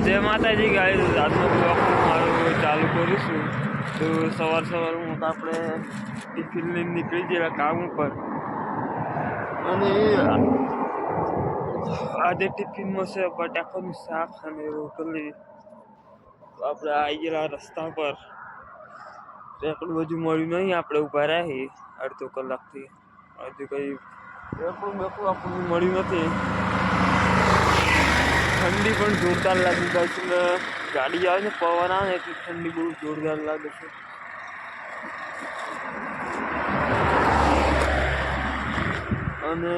જય માતાજી ગાય આજનો બ્લોગ મારું ચાલુ કરું છું. તો સવાર સવાર હું આપણે ટિફિન લઈને નીકળી ગયા કામ ઉપર. અને આજે ટિફિનમાં છે બટાકાનું શાક અને રોટલી. આપણે આવી ગયેલા રસ્તા પર. એટલું બધું મળ્યું નહીં, આપણે ઊભા રહ્યા અડધો કલાકથી. હજુ કંઈ એટલું બેકું આપણને મળ્યું નથી. ઠંડી પણ જોરદાર લાગી જાય છે ને ગાડી આવે ને પવન આવે ને એટલે ઠંડી બહુ જોરદાર લાગે છે અને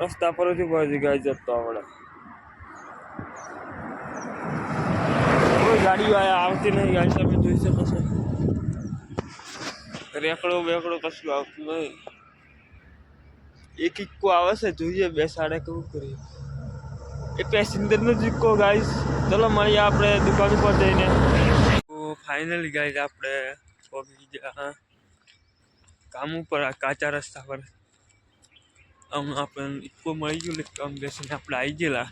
રસ્તા પર જ ઉભા છે ગાય જતો આવડે કોઈ ગાડીઓ આ આવતી નહીં ગાડી તમે જોઈ શકો છો રેકડો બેકડો કશું આવતું નહીં એક ઇક્કો આવે છે જોઈએ બે સાડે કેવું કરીએ એ પેસેન્જર નજીક ઇક્કો ગાઈસ ચલો મળીએ આપણે દુકાન ઉપર જઈને. તો ફાઇનલી ગાઈસ આપણે કામ ઉપર, આ કાચા રસ્તા પર. આમ આપણે ઇકો મળી ગયું, એટલે કામ બેસીને આપણે આવી ગયેલા.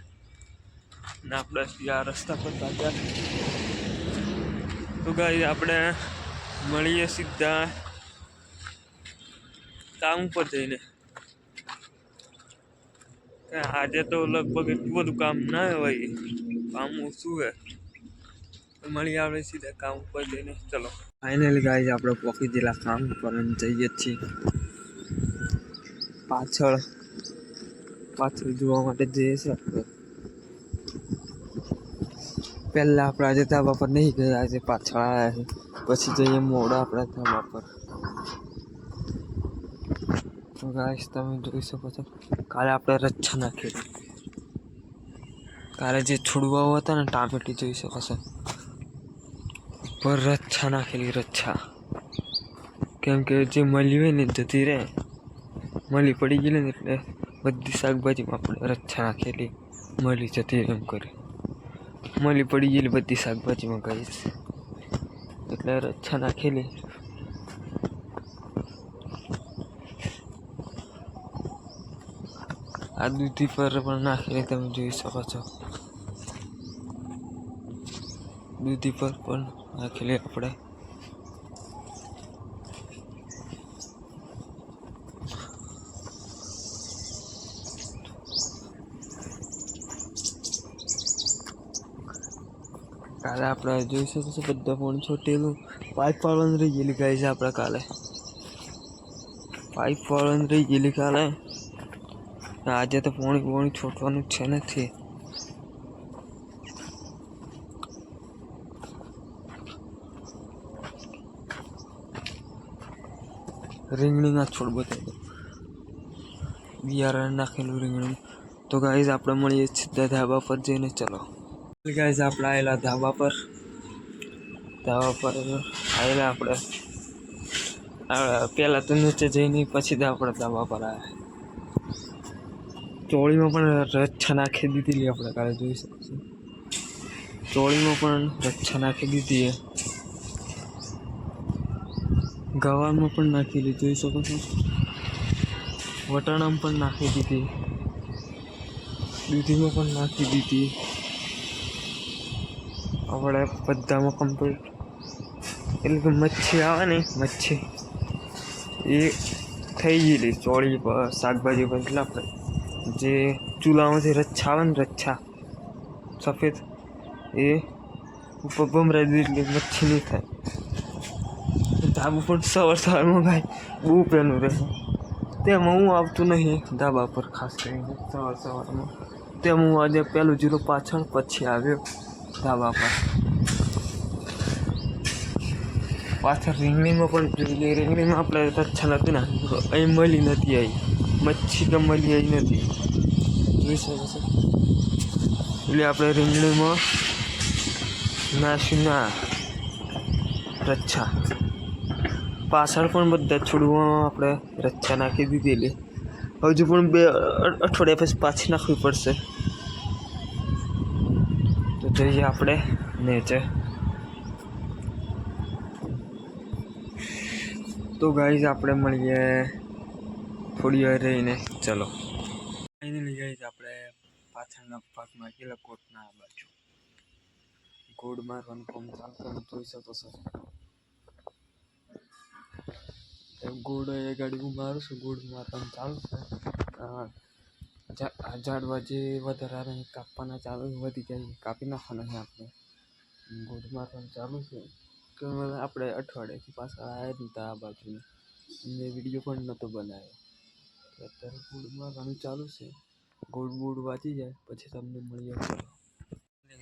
ને આપણે આ રસ્તા પર કાચા. તો ગાઈ આપણે મળીએ સીધા કામ ઉપર જઈને. આજે તો લગભગ એટલું બધું કામ ના હોય. કામ ઓછું હે મળી આપણે સીધા કામ ઉપર જઈને. ચલો. ફાઇનલી ગાઈઝ આપણે પોકી જેલા કામ ઉપર જઈએ છીએ. પાછળ પાછળ જોવા માટે જઈએ આપણે. પહેલાં આપણે આજે ધાબા પર નહીં ગયા આજે પાછળ આવ્યા છે. પછી જઈએ મોડા આપણા ધાબા પર. તો ગાઈસ તમે જોઈ શકો છો. કાલે આપણે રચ્છા નાખી કાલે જે છોડવાઓ હતા ને, ટામેટી જોઈ શકો છો. પર રચ્છા નાખેલી, રચ્છા. કેમ કે જે મળી હોય ને, જતી રહે. મળી પડી ગયેલી ને એટલે બધી શાકભાજીમાં આપણે રચ્છા નાખેલી, મળી જતી એમ કરી. મળી પડી ગયેલી બધી શાકભાજીમાં ગઈશ એટલે રચ્છા નાખેલી. આ દૂધી પર પણ નાખીને તમે જોઈ શકો છો. દૂધી પર પણ નાખેલી આપણે કાલે આપણે જોઈ શકો છો બધા ફોન છોટેલું પાઇપ વાળવાનું રહી ગયેલી ગાય છે આપણે કાલે. પાઇપ વાળવાનું રહી ગયેલી કાલે. આજે તો પોણી પોણી છોટવાનું છે નથી રીંગણીના છોડ બતાવી બિયારણ નાખેલું રીંગણી તો ગાઈઝ આપણે મળીએ સીધા ધાબા પર જઈને ચલો ગાઈઝ આપણે આવેલા ધાબા પર ધાબા પર આવેલા આપણે પહેલાં તો નીચે જઈને પછી જ આપણે ધાબા પર આવ્યા ચોળીમાં પણ રચ્છા નાખી દીધેલી આપણે, કાલે જોઈ શકીશું. ચોળીમાં પણ રચ્છા નાખી દીધી ગવારમાં પણ નાખેલી જોઈ શકો છો. વટાણામાં પણ નાખી દીધી. દૂધીમાં પણ નાખી દીધી. આપણે બધામાં કમ્પ્લીટ એટલે કે મચ્છી આવે ને, મચ્છી. એ થઈ ગયેલી ચોળી પર, શાકભાજી પર, એટલે આપણે જે ચૂલામાંથી રચ્છા આવે ને રચ્છા સફેદ એ ઉપર ભમરાઈ દીધી એટલે મચ્છી નહીં થાય ધાબુ પણ સવાર સવારમાં ભાઈ બહુ પેલું રહે તેમાં હું આવતું નહીં ધાબા પર ખાસ કરીને સવાર સવારમાં તેમ હું આજે પહેલું જીરો પાછળ પછી આવ્યો ધાબા પર પાછળ રીંગણીમાં પણ જોઈ લે રીંગણીમાં આપણે રચ્છા નથી ના અહીં મળી નથી આવી મચ્છી તો મળી આવી નથી જોઈ શકો એટલે આપણે રીંગણીમાં નાસીના રચ્છા. પાછળ પણ બધા છોડવામાં આપણે રચ્છા નાખી દીધેલી. હજુ પણ બે અઠવાડિયા પછી પાછી નાખવી પડશે. તો જઈએ આપણે નેચે તો ગાઈઝ આપણે મળીએ થોડી વાર રહીને. ચલો. ફાઇનલી ગાઈઝ આપણે પાછળના ભાગમાં કેટલા કોટના આ બાજુ. ગોળ મારવાનું કામ ચાલુ તમે જોઈ શકો છો. ગોળ એ ગાડી હું મારું છું ગોળ મારવાનું ચાલશે ઝાડવા જે વધારે આવે કાપવાના ચાલુ વધી જાય કાપી નાખવાના છે આપણે. ગોળ મારવાનું ચાલુ છે. કે આપણે અઠવાડિયાથી પાછા આવ્યા નહોતા આ બાજુ મેં વીડિયો પણ નહોતો બનાવ્યો. અત્યારે ગોળ મારવાનું ચાલુ છે ગોળ બોળ વાંચી જાય પછી તમને મળીએ ચલો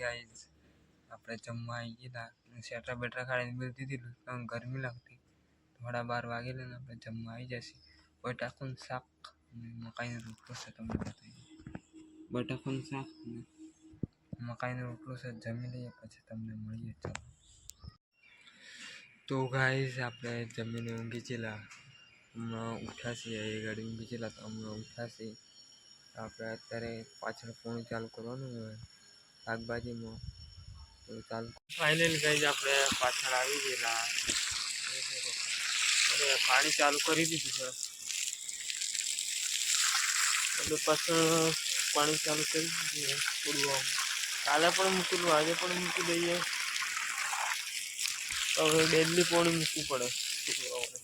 ગાઈઝ આપણે જમવા આવી ગયેલા શેટા બેટા ખાઈને મેં દીધેલું કારણ ગરમી લાગતી થોડા બાર વાગેલા ને આપણે જમવા આવી જશે બટાકાનું શાક અને મકાઈનો રોટલો છે તમને બતાવી બટાકાનું શાક અને મકાઈનો રોટલો છે જમી લઈએ પછી તમને મળીએ ચાલો તો ગાઈઝ આપણે જમીને ઊંઘી ગયેલા હમણાં ઉઠ્યા છીએ એ ગાડી ઊંઘી ગયેલા તો હમણાં ઉઠ્યા છીએ આપણે અત્યારે પાછળ ફોન ચાલુ કરવાનું હોય શાકભાજીમાં તો ચાલુ ફાઇનલ ગાઈઝ આપણે પાછળ આવી ગયેલા અને પાણી ચાલુ કરી દીધું છે એટલે પાછળ પાણી ચાલુ કરી દીધું છે થોડું આમ કાલે પણ મૂકેલું આજે પણ મૂકી દઈએ તો હવે ડેલી પાણી મૂકવું પડે છોકરાઓને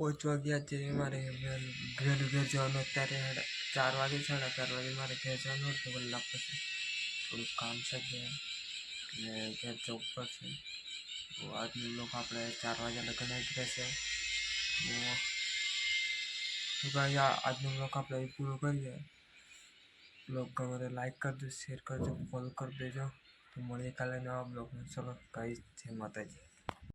પાંચ વાગ્યા છે મારે ઘેર ઘેર જવાનું અત્યારે ચાર વાગે સાડા ચાર વાગે મારે ઘેર જવાનું તો કલાક પછી થોડુંક કામ છે ઘેર, એટલે ઘેર જવું પડશે. તો આજનું લોકો આપણે ચાર વાગ્યા લગ્ન જ રહેશે તો ભાઈ આજનું લોકો આપણે પૂરું કરીએ. બ્લોગ ગમે તો લાઈક કરજો શેર કરજો ફોલો કરી દેજો. તો મળીએ કાલે નવા બ્લોગમાં ચલો કઈ જય માતાજી.